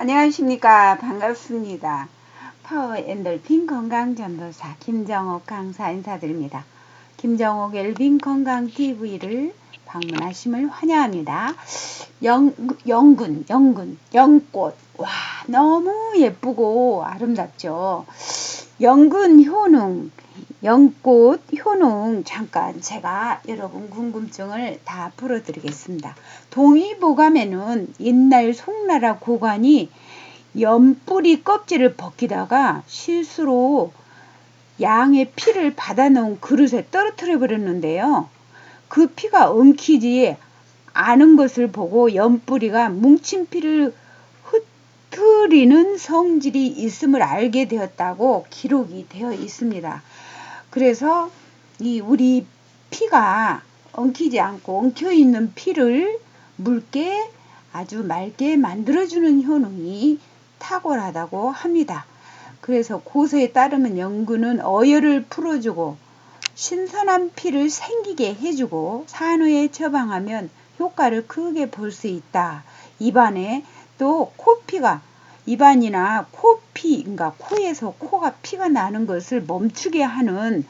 안녕하십니까. 반갑습니다. 파워 엔돌핀 건강전도사 김정옥 강사 인사드립니다. 김정옥 엘빈 건강TV를 방문하심을 환영합니다. 영, 영군 영군 영꽃. 와 너무 예쁘고 아름답죠. 영근 효능 연꽃 효능 잠깐 제가 여러분 궁금증을 다 풀어드리겠습니다. 동의보감에는 옛날 송나라 고관이 연뿌리 껍질을 벗기다가 실수로 양의 피를 받아놓은 그릇에 떨어뜨려 버렸는데요. 그 피가 엉키지 않은 것을 보고 연뿌리가 뭉친 피를 흩트리는 성질이 있음을 알게 되었다고 기록이 되어 있습니다. 그래서 이 우리 피가 엉키지 않고 엉켜 있는 피를 묽게 아주 맑게 만들어주는 효능이 탁월하다고 합니다. 그래서 고서에 따르면 연근은 어혈을 풀어주고 신선한 피를 생기게 해주고 산후에 처방하면 효과를 크게 볼 수 있다. 입안에 또 코피가 입안이나 코피, 그러니까 코에서 코가 피가 나는 것을 멈추게 하는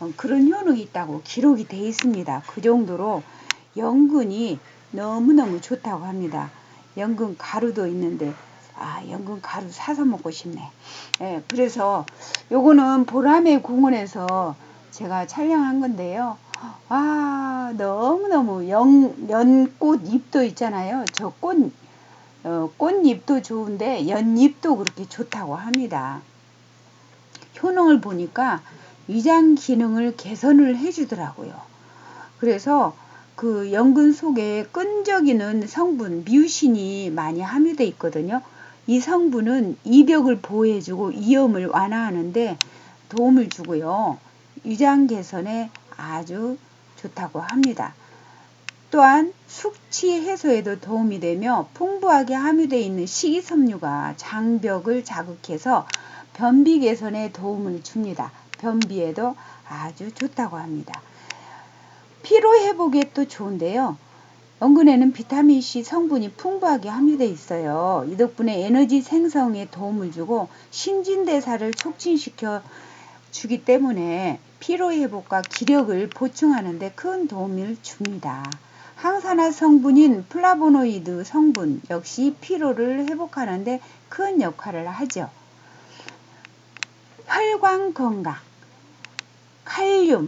어, 그런 효능이 있다고 기록이 되어 있습니다. 그 정도로 연근이 너무너무 좋다고 합니다. 연근 가루도 있는데 아 연근 가루 사서 먹고 싶네. 예, 그래서 요거는 보라매 공원에서 제가 촬영한 건데요. 아 너무너무 연, 연꽃 잎도 있잖아요. 저꽃 어, 꽃잎도 좋은데 연잎도 그렇게 좋다고 합니다. 효능을 보니까 위장 기능을 개선을 해주더라고요. 그래서 그 연근 속에 끈적이는 성분 뮤신이 많이 함유되어 있거든요. 이 성분은 이벽을 보호해주고 이염을 완화하는데 도움을 주고요. 위장 개선에 아주 좋다고 합니다. 또한 숙취 해소에도 도움이 되며 풍부하게 함유되어 있는 식이섬유가 장벽을 자극해서 변비 개선에 도움을 줍니다. 변비에도 아주 좋다고 합니다. 피로 회복에 또 좋은데요. 연근에는 비타민C 성분이 풍부하게 함유되어 있어요. 이 덕분에 에너지 생성에 도움을 주고 신진대사를 촉진시켜 주기 때문에 피로 회복과 기력을 보충하는 데 큰 도움을 줍니다. 항산화 성분인 플라보노이드 성분 역시 피로를 회복하는데 큰 역할을 하죠. 혈관 건강, 칼륨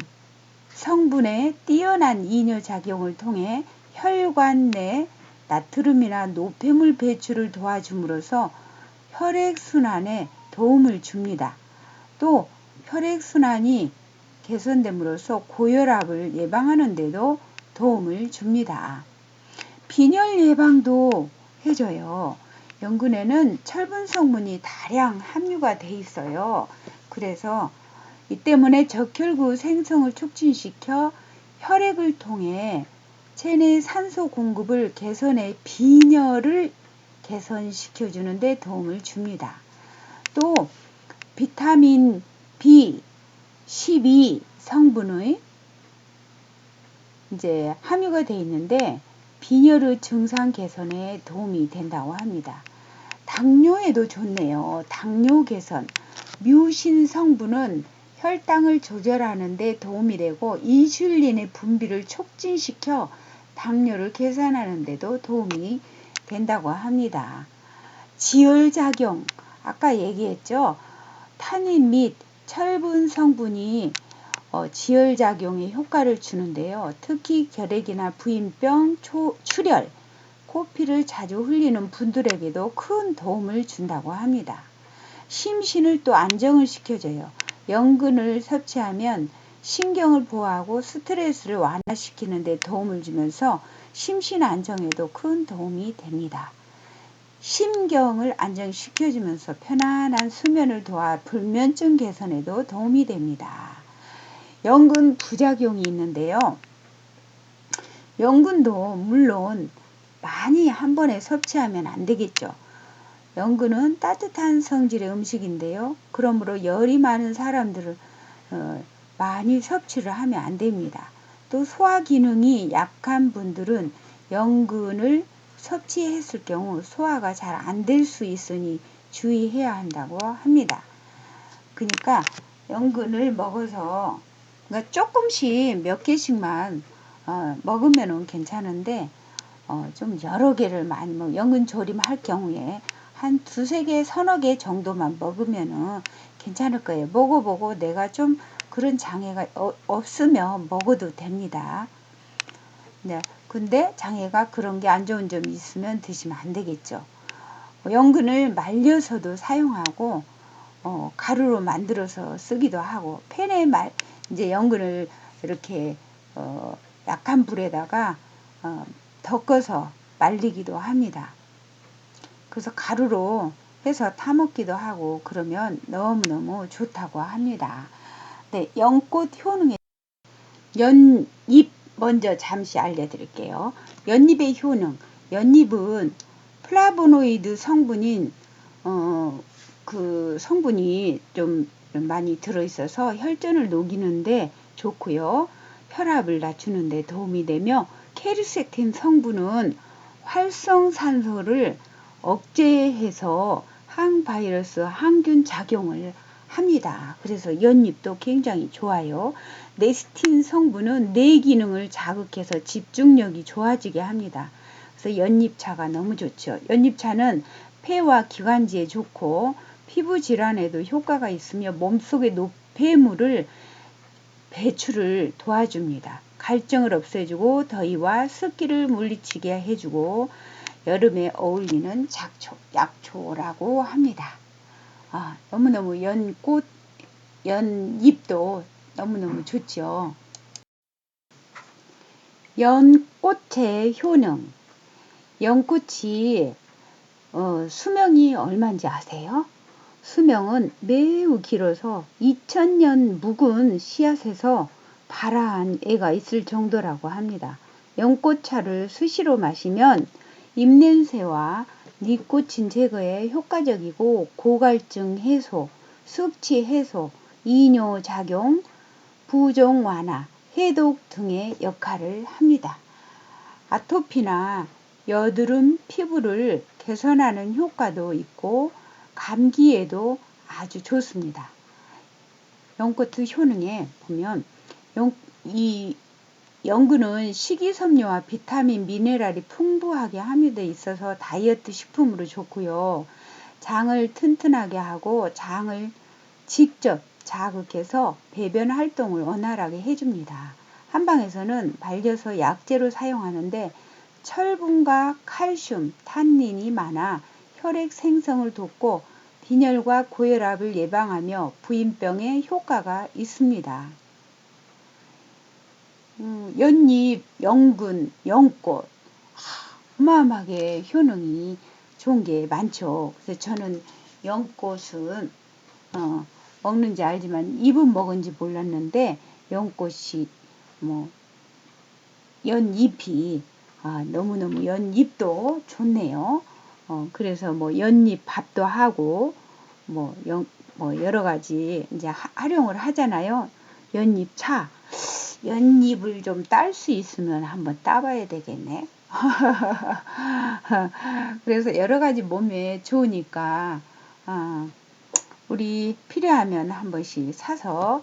성분의 뛰어난 이뇨 작용을 통해 혈관 내 나트륨이나 노폐물 배출을 도와줌으로써 혈액 순환에 도움을 줍니다. 또 혈액 순환이 개선됨으로써 고혈압을 예방하는 데도 도움을 줍니다. 빈혈 예방도 해줘요. 연근에는 철분 성분이 다량 함유가 돼 있어요. 그래서 이 때문에 적혈구 생성을 촉진시켜 혈액을 통해 체내 산소 공급을 개선해 빈혈을 개선시켜 주는데 도움을 줍니다. 또 비타민 B12 성분의 이제 함유가 되어 있는데 빈혈의 증상 개선에 도움이 된다고 합니다. 당뇨에도 좋네요. 당뇨 개선. 뮤신 성분은 혈당을 조절하는 데 도움이 되고 인슐린의 분비를 촉진시켜 당뇨를 계산하는 데도 도움이 된다고 합니다. 지혈작용, 아까 얘기했죠. 탄닌 및 철분 성분이 어, 지혈작용에 효과를 주는데요. 특히 결핵이나 부인병, 초, 출혈, 코피를 자주 흘리는 분들에게도 큰 도움을 준다고 합니다. 심신을 또 안정을 시켜줘요. 연근을 섭취하면 신경을 보호하고 스트레스를 완화시키는 데 도움을 주면서 심신 안정에도 큰 도움이 됩니다. 심경을 안정시켜주면서 편안한 수면을 도와 불면증 개선에도 도움이 됩니다. 연근 부작용이 있는데요. 연근도 물론 많이 한 번에 섭취하면 안 되겠죠. 연근은 따뜻한 성질의 음식인데요. 그러므로 열이 많은 사람들은 어, 많이 섭취를 하면 안 됩니다. 또 소화 기능이 약한 분들은 연근을 섭취했을 경우 소화가 잘 안 될 수 있으니 주의해야 한다고 합니다. 그러니까 연근을 먹어서 그러니까 조금씩 몇 개씩만 어, 먹으면 괜찮은데 어, 좀 여러 개를 많이 먹 연근 조림할 경우에 한 두세 개, 서너 개 정도만 먹으면은 괜찮을 거예요. 먹어보고 내가 좀 그런 장애가 어, 없으면 먹어도 됩니다. 네. 근데 장애가 그런 게 안 좋은 점이 있으면 드시면 안 되겠죠. 연근을 말려서도 사용하고 어, 가루로 만들어서 쓰기도 하고 팬에 말 이제 연근을 이렇게 어, 약한 불에다가 어, 덮어서 말리기도 합니다. 그래서 가루로 해서 타먹기도 하고 그러면 너무너무 좋다고 합니다. 네, 연꽃 효능에 연잎 먼저 잠시 알려드릴게요. 연잎의 효능. 연잎은 플라보노이드 성분인 어, 그 성분이 좀 많이 들어있어서 혈전을 녹이는데 좋고요. 혈압을 낮추는데 도움이 되며 케르세틴 성분은 활성산소를 억제해서 항바이러스 항균 작용을 합니다. 그래서 연잎도 굉장히 좋아요. 네스틴 성분은 뇌 기능을 자극해서 집중력이 좋아지게 합니다. 그래서 연잎차가 너무 좋죠. 연잎차는 폐와 기관지에 좋고 피부 질환에도 효과가 있으며 몸속의 노폐물을 배출을 도와줍니다. 갈증을 없애주고 더위와 습기를 물리치게 해주고 여름에 어울리는 작초, 약초라고 합니다. 아, 너무너무 연꽃, 연잎도 너무너무 좋죠. 연꽃의 효능. 연꽃이 어, 수명이 얼마인지 아세요? 수명은 매우 길어서 2000년 묵은 씨앗에서 발아한 애가 있을 정도라고 합니다. 연꽃차를 수시로 마시면 입냄새와 니코틴 제거에 효과적이고 고갈증 해소, 숙취 해소, 이뇨 작용, 부종 완화, 해독 등의 역할을 합니다. 아토피나 여드름 피부를 개선하는 효과도 있고 감기에도 아주 좋습니다. 연꽃의 효능에 보면 연, 이 연근은 식이섬유와 비타민, 미네랄이 풍부하게 함유되어 있어서 다이어트 식품으로 좋고요. 장을 튼튼하게 하고 장을 직접 자극해서 배변 활동을 원활하게 해줍니다. 한방에서는 말려서 약재로 사용하는데 철분과 칼슘, 탄닌이 많아 혈액 생성을 돕고 빈혈과 고혈압을 예방하며 부인병에 효과가 있습니다. 음, 연잎, 연근, 연꽃 어마어마하게 효능이 좋은 게 많죠. 그래서 저는 연꽃은 어, 먹는지 알지만 잎은 먹은지 몰랐는데 연꽃이 뭐 연잎이 아, 너무너무 연잎도 좋네요. 어, 그래서 뭐 연잎 밥도 하고 뭐, 연, 뭐 여러 가지 이제 하, 활용을 하잖아요. 연잎 차. 연잎을 좀 딸 수 있으면 한번 따봐야 되겠네. 그래서 여러 가지 몸에 좋으니까 어, 우리 필요하면 한 번씩 사서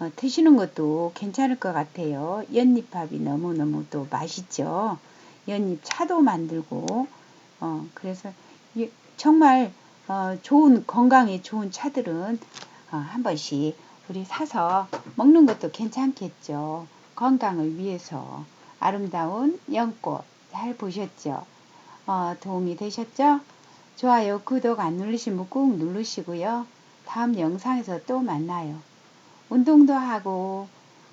어, 드시는 것도 괜찮을 것 같아요. 연잎밥이 너무너무 또 맛있죠. 연잎 차도 만들고 어, 그래서 정말 어, 좋은 건강에 좋은 차들은 어, 한 번씩 우리 사서 먹는 것도 괜찮겠죠. 건강을 위해서 아름다운 연꽃 잘 보셨죠? 어, 도움이 되셨죠? 좋아요, 구독 안 누르시면 꾹 누르시고요. 다음 영상에서 또 만나요. 운동도 하고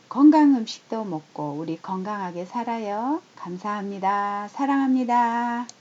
건강 음식도 먹고 우리 건강하게 살아요. 감사합니다. 사랑합니다.